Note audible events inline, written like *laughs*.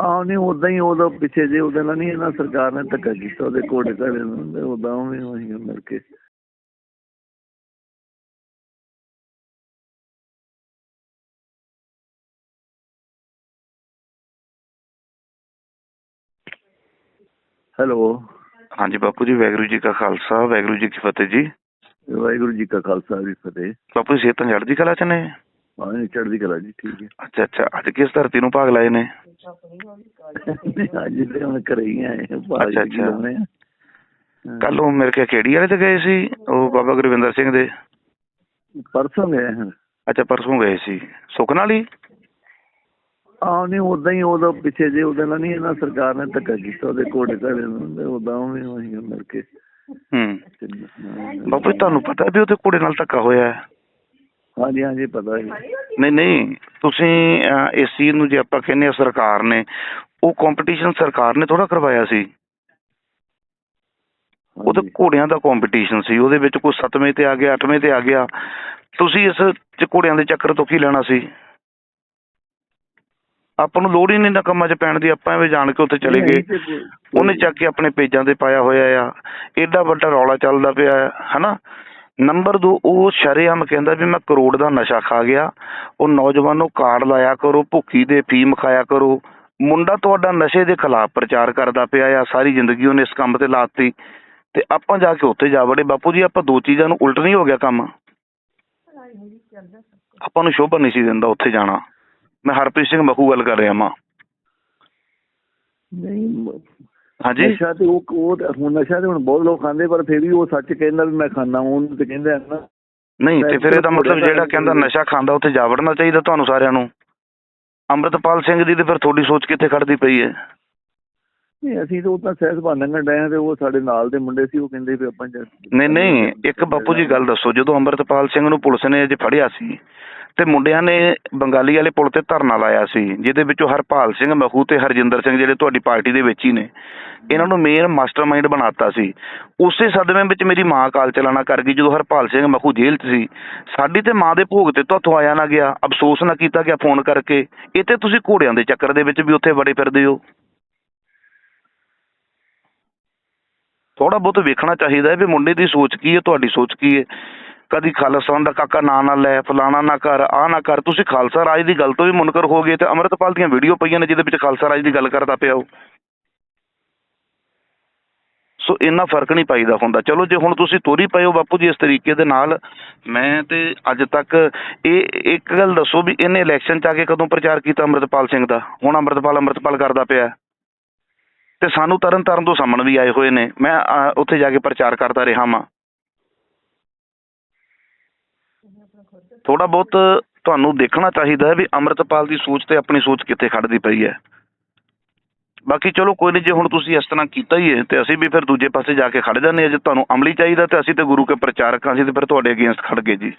ਆਹ ਨਹੀਂ ਉਦਾਂ ਹੀ ਉਹਦਾ ਪਿੱਛੇ ਜੇ ਉਹਦੇ ਨਾਲ ਨਹੀਂ ਇਹਨਾਂ ਸਰਕਾਰ ਨੇ ਧੱਕਾ ਕੀਤਾ ਉਹਦੇ ਕੋੜੇ ਘੜੇ ਨੂੰ ਉਦਾਂ ਉਵੇਂ ਉਹੀ ਮਿਲ ਕੇ। ਹੈਲੋ। ਹਾਂਜੀ ਬਾਪੂ ਜੀ ਵਾਹਿਗੁਰੂ ਜੀ ਕਾ ਖਾਲਸਾ ਵਾਹਿਗੁਰੂ ਜੀ ਕੀ ਫਤਿਹ ਜੀ। ਵਾਹਿਗੁਰੂ ਜੀ ਕਾ ਖਾਲਸਾ ਵੀ ਫਤਿਹ। ਬਾਪੂ ਜੀ ਸਿਹਤਾਂ ਚੜ੍ਹਦੀ ਕਲਾ ਚ ਨੇ? ਹਾਂ ਜੀ, ਚੜ੍ਹਦੀ ਕਲਾ ਜੀ ਠੀਕ ਹੈ। ਅੱਛਾ ਅੱਛਾ ਅੱਜ ਕਿਸ ਧਰਤੀ ਨੂੰ ਭਾਗ ਲਾਏ ਨੇ? ਅੱਜ *laughs* ਤੇ ਹੁਣ ਘਰੇ ਹੀ ਆਏ ਹਾਂ, ਬਾਹਰ ਅੱਛਾ, ਕੀ ਅੱਛਾ। ਲਾਉਣੇ ਆ। ਹਾਂ। ਕੱਲ ਉਹ ਮੇਰੇ ਕੇ ਕਿਹੜੀ ਵਾਲੇ ਤੇ ਗਏ ਸੀ ਉਹ ਬਾਬਾ ਗੁਰਵਿੰਦਰ ਸਿੰਘ ਦੇ। ਪਰਸੋਂ ਗਏ ਹਾਂ ਅੱਛਾ ਪਰਸੋਂ ਗਏ ਸੀ। ਸੁਖ ਨਾਲ ਹੀ? ਆਹ ਨਹੀਂ ਉਦਾਂ ਹੀ ਉਹਦਾ ਪਿੱਛੇ ਜੇ ਉਹਦੇ ਨਾਲ ਨਹੀਂ ਇਹਨਾਂ ਸਰਕਾਰ ਨੇ ਧੱਕਾ ਕੀਤਾ ਉਹਦੇ ਕੋੜੇ ਘੜੇ ਨੂੰ ਤੇ ਉਦਾਂ ਉਵੇਂ ਉਹੀ ਮਿਲ ਕੇ। ਹੂੰ। ਹਾਂ। ਬਾਪੂ ਜੀ ਤੁਹਾਨੂੰ ਪਤਾ ਵੀ ਉਹਦੇ ਘੋੜੇ ਨਾਲ ਧੱਕਾ ਹੋਇਆ ਹੈ? ਹਾਂਜੀ ਹਾਂਜੀ ਪਤਾ ਹੈ ਨਹੀਂ ਨਹੀਂ ਤੁਸੀਂ ਇਸ ਚੀਜ਼ ਨੂੰ ਜੇ ਆਪਾਂ ਕਹਿੰਦੇ ਆ ਸਰਕਾਰ ਨੇ ਉਹ ਕੰਪੀਟੀਸ਼ਨ ਸਰਕਾਰ ਨੇ ਥੋੜਾ ਕਰਵਾਇਆ ਸੀ। ਉਹ ਤਾਂ। ਘੋੜਿਆਂ ਦਾ ਕੰਪੀਟੀਸ਼ਨ ਸੀ ਉਹਦੇ ਵਿੱਚ ਕੋਈ 7ਵੇਂ ਤੇ ਆ ਗਿਆ 8ਵੇਂ ਤੇ ਆ ਗਿਆ। ਤੁਸੀਂ ਇਸ ਚ ਘੋੜਿਆਂ ਦੇ ਚੱਕਰ ਤੋਂ ਕੀ ਲੈਣਾ ਸੀ? ਆਪਾਂ ਨੂੰ ਲੋੜ ਹੀ ਨਹੀਂ ਨਾ ਕੰਮਾਂ 'ਚ ਪੈਣ ਦੀ ਆਪਾਂ ਐਵੇਂ ਜਾਣ ਕੇ ਉੱਥੇ ਚਲੇ ਗਏ। ਉਹਨੇ ਚੱਕ ਕੇ ਆਪਣੇ ਪੇਜਾਂ ਤੇ ਪਾਇਆ ਹੋਇਆ ਆ। ਐਡਾ ਵੱਡਾ ਰੌਲਾ ਚੱਲਦਾ ਪਿਆ ਹੈ ਹਨਾ? ਨੰਬਰ 2 ਉਹ ਸ਼ਰੇਆਮ ਕਹਿੰਦਾ ਵੀ ਮੈਂ ਕਰੋੜ ਦਾ ਨਸ਼ਾ ਖਾ ਗਿਆ। ਉਹ ਨੌਜਵਾਨੋ ਕਾਰਡ ਲਾਇਆ ਕਰੋ, ਭੁੱਖੀ ਦੇ ਫੀਮ ਖਾਇਆ ਕਰੋ। ਮੁੰਡਾ ਤੁਹਾਡਾ ਨਸ਼ੇ ਦੇ ਖਿਲਾਫ ਪ੍ਰਚਾਰ ਕਰਦਾ ਪਿਆ ਆ, ਸਾਰੀ ਜ਼ਿੰਦਗੀ ਉਹਨੇ ਇਸ ਕੰਮ ਤੇ ਲਾਤੀ। ਤੇ ਆਪਾਂ ਜਾ ਕੇ ਉੱਥੇ ਜਾ ਵੜੇ। ਬਾਪੂ ਜੀ, ਆਪਾਂ ਦੋ ਚੀਜ਼ਾਂ ਨੂੰ ਉਲਟ ਨਹੀਂ ਹੋ ਗਿਆ ਕੰਮ? ਆਪਾਂ ਨੂੰ ਸ਼ੋਭਾ ਨਹੀਂ ਸੀ ਦਿੰਦਾ ਉੱਥੇ ਜਾਣਾ। ਮੈਂ ਹਰਪ੍ਰੀਤ ਸਿੰਘ ਮਖੂ ਗੱਲ ਕਰ ਰਿਹਾ ਮਾਂ ਨਹੀਂ ਹਾਂਜੀ? ਨਸ਼ਾ ਤੇ ਉਹ ਉਹ ਤਾਂ ਹੁਣ ਨਸ਼ਾ ਤੇ ਹੁਣ ਬਹੁਤ ਲੋਕ ਖਾਂਦੇ ਪਰ ਫਿਰ ਵੀ ਉਹ ਸੱਚ ਕਹਿੰਦਾ ਵੀ ਮੈਂ ਖਾਂਦਾ ਉਹਨੂੰ ਤੇ ਕਹਿੰਦਾ ਨਾ। ਨਹੀਂ ਤੇ ਫਿਰ ਇਹਦਾ ਮਤਲਬ ਜਿਹੜਾ ਕਹਿੰਦਾ ਨਸ਼ਾ ਖਾਂਦਾ ਉੱਥੇ ਜਾ ਵੜਨਾ ਚਾਹੀਦਾ ਤੁਹਾਨੂੰ ਸਾਰਿਆਂ ਨੂੰ। ਅੰਮ੍ਰਿਤਪਾਲ ਸਿੰਘ ਦੀ ਤੇ ਫਿਰ ਤੁਹਾਡੀ ਸੋਚ ਕਿੱਥੇ ਖੜਦੀ ਪਈ ਹੈ? ਨਹੀਂ ਅਸੀਂ ਤਾਂ ਉਦਾਂ ਸਹਿਜ ਬਾਨੰਗਣ ਡਏ ਤੇ ਉਹ ਸਾਡੇ ਨਾਲ ਦੇ ਮੁੰਡੇ ਸੀ ਉਹ ਕਹਿੰਦੇ ਵੀ ਆਪਾਂ ਜਾ- ਨਹੀਂ ਨਹੀਂ ਇੱਕ ਬਾਪੂ ਜੀ ਗੱਲ ਦੱਸੋ ਜਦੋਂ ਅੰਮ੍ਰਿਤਪਾਲ ਸਿੰਘ ਨੂੰ ਪੁਲਿਸ ਨੇ ਅਜੇ ਫੜਿਆ ਸੀ ਤੇ ਮੁੰਡਿਆਂ ਨੇ ਬੰਗਾਲੀ ਵਾਲੇ ਪੁਲ ਤੇ ਧਰਨਾ ਲਾਇਆ ਸੀ, ਜਿਹਦੇ ਵਿੱਚੋਂ ਹਰਪਾਲ ਸਿੰਘ ਮਖੂ ਤੇ ਹਰਜਿੰਦਰ ਸਿੰਘ ਜਿਹੜੇ ਤੁਹਾਡੀ ਪਾਰਟੀ ਦੇ ਵਿੱਚ ਹੀ ਨੇ, ਇਹਨਾਂ ਨੂੰ ਮੇਨ ਮਾਸਟਰਮਾਈਂਡ ਬਣਾਤਾ ਸੀ। ਉਸੇ ਸਦਮੇ ਵਿੱਚ ਮੇਰੀ ਮਾਂ ਕਾਲ ਚਲਾਣਾ ਕਰ ਗਈ, ਜਦੋਂ ਹਰਪਾਲ ਸਿੰਘ ਮਖੂ ਜੇਲ੍ਹ 'ਚ ਸੀ। ਸਾਡੀ ਤੇ ਮਾਂ ਦੇ ਭੋਗ ਤੇ ਤੁਹਾਥੋਂ ਆਇਆ ਨਾ ਗਿਆ, ਅਫਸੋਸ ਨਾ ਕੀਤਾ ਗਿਆ ਫੋਨ ਕਰਕੇ। ਇਹ ਤੇ ਤੁਸੀਂ ਘੋੜਿਆਂ ਦੇ ਚੱਕਰ ਦੇ ਵਿੱਚ ਵੀ ਉੱਥੇ ਵੜੇ ਫਿਰਦੇ ਹੋ। ਥੋੜਾ ਬਹੁਤ ਵੇਖਣਾ ਚਾਹੀਦਾ ਹੈ ਵੀ ਮੁੰਡੇ ਦੀ ਸੋਚ ਕੀ ਹੈ, ਤੁਹਾਡੀ ਸੋਚ ਕੀ ਹੈ। ਕਦੀ ਖਾਲਸਤਾਨ ਦਾ ਕਾਕਾ ਨਾਂ ਨਾ ਲੈ, ਫਲਾਣਾ ਨਾ ਕਰ ਆ ਨਾ ਕਰ ਤੁਸੀਂ ਖਾਲਸਾ ਰਾਜ ਦੀ ਗੱਲ ਤੋਂ ਵੀ ਮੁਨਕਰ ਹੋ ਗਏ ਤੇ ਅੰਮ੍ਰਿਤਪਾਲ ਦੀਆਂ ਵੀਡੀਓ ਪਈਆਂ ਨੇ ਜਿਹਦੇ ਵਿੱਚ ਖਾਲਸਾ ਰਾਜ ਦੀ ਗੱਲ ਕਰਦਾ ਪਿਆ ਉਹ। ਸੋ ਇੰਨਾ ਫ਼ਰਕ ਨਹੀਂ ਪਾਈਦਾ ਹੁੰਦਾ। ਚਲੋ ਜੇ ਹੁਣ ਤੁਸੀਂ ਤੋਰੀ ਪਏ ਹੋ ਬਾਪੂ ਜੀ ਇਸ ਤਰੀਕੇ ਦੇ ਨਾਲ, ਮੈਂ ਤੇ ਅੱਜ ਤੱਕ ਇਹ ਇੱਕ ਗੱਲ ਦੱਸੋ ਵੀ ਇਹਨੇ ਇਲੈਕਸ਼ਨ ਚ ਆ ਕੇ ਕਦੋਂ ਪ੍ਰਚਾਰ ਕੀਤਾ ਅੰਮ੍ਰਿਤਪਾਲ ਸਿੰਘ ਦਾ? ਹੁਣ ਅੰਮ੍ਰਿਤਪਾਲ ਅੰਮ੍ਰਿਤਪਾਲ ਕਰਦਾ ਪਿਆ। ਤੇ ਸਾਨੂੰ ਤਰਨ ਤਾਰਨ ਤੋਂ ਸਾਹਮਣ ਵੀ ਆਏ ਹੋਏ ਨੇ। ਮੈਂ ਉੱਥੇ ਜਾ ਕੇ ਪ੍ਰਚਾਰ ਕਰਦਾ ਰਿਹਾ ਵਾਂ। ਥੋੜਾ ਬਹੁਤ ਤੁਹਾਨੂੰ ਦੇਖਣਾ ਚਾਹੀਦਾ ਹੈ ਵੀ ਅੰਮ੍ਰਿਤਪਾਲ ਦੀ ਸੋਚ ਤੇ ਆਪਣੀ ਸੋਚ ਕਿੱਥੇ ਖੜਦੀ ਪਈ ਹੈ। ਬਾਕੀ ਚਲੋ ਕੋਈ ਨਹੀਂ, ਜੇ ਹੁਣ ਤੁਸੀਂ ਇਸ ਤਰ੍ਹਾਂ ਕੀਤਾ ਹੀ ਹੈ ਤੇ ਅਸੀਂ ਵੀ ਫਿਰ ਦੂਜੇ ਪਾਸੇ ਜਾ ਕੇ ਖੜ ਜਾਂਦੇ ਹਾਂ। ਜੇ ਤੁਹਾਨੂੰ ਅਮਲੀ ਚਾਹੀਦਾ ਤੇ ਅਸੀਂ ਤੇ ਗੁਰੂ ਕੇ ਪ੍ਰਚਾਰਕ ਹਾਂ, ਅਸੀਂ ਤੇ ਫਿਰ ਤੁਹਾਡੇ ਅਗੇਂਸਟ ਖੜ ਗਏ ਜੀ।